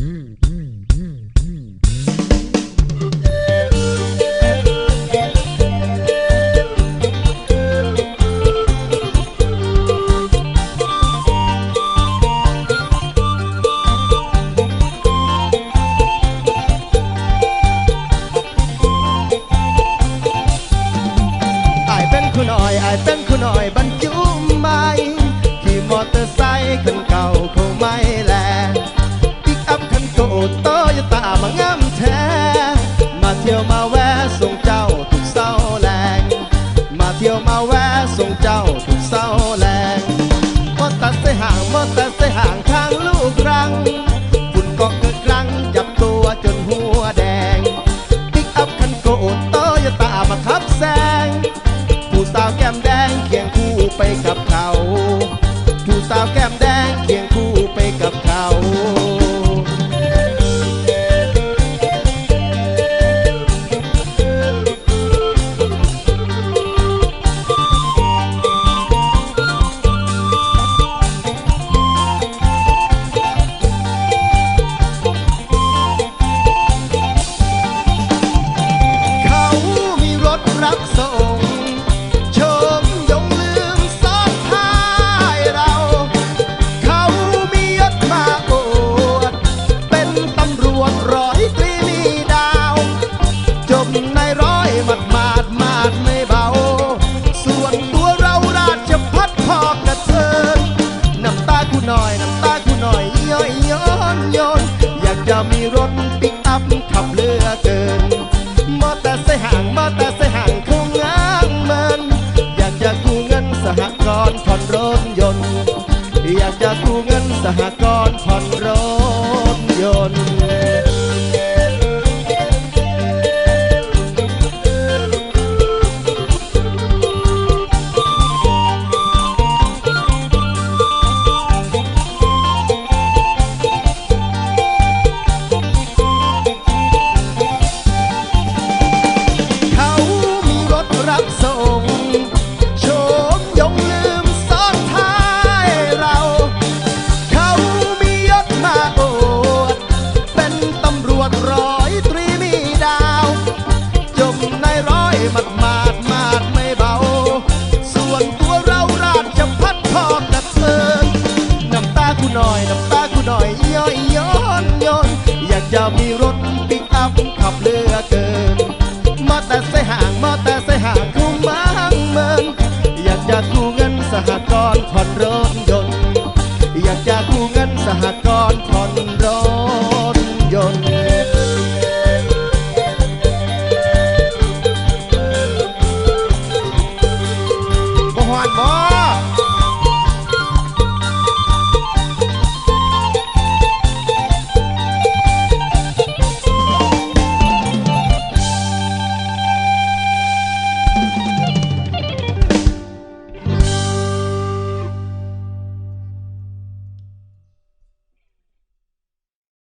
อเป็นคุณอ่อยอเป็นคุณอ่อยบรรจุใหม่ขี่มอเตอร์ไซค์คนเก่าคงไม่ ที่ยวมาแวะส่งเจ้าทุกเศร้าแรง มาเที่ยวมาแวะส่งเจ้าทุกเศร้าแรงมอเตอร์ไซค์ห่างมอเตอ จะมีรถปิกอัพขับเรือเกิน มอเตอร์ไซค์ห่างมอเตอร์ไซค์ห่างคงง้างมินอยากจะกู้เงินสหกรณ์ผ่อนรถยนต์ อยากจะกู้เงินสหกรณ์ผ่อนรถ หน่อยน้ำตากูหน่อยย้อยย้อนย้อนอยากจะมีรถปิกอัพขับเรือเกินมาแต่ใส่ห่างมาแต่ใส่ห่างเข้ามาเมินอยากจะกู้เงินสหกรณ์ผ่อนรถยนต์อยากจะกู้เงินสหกรณ์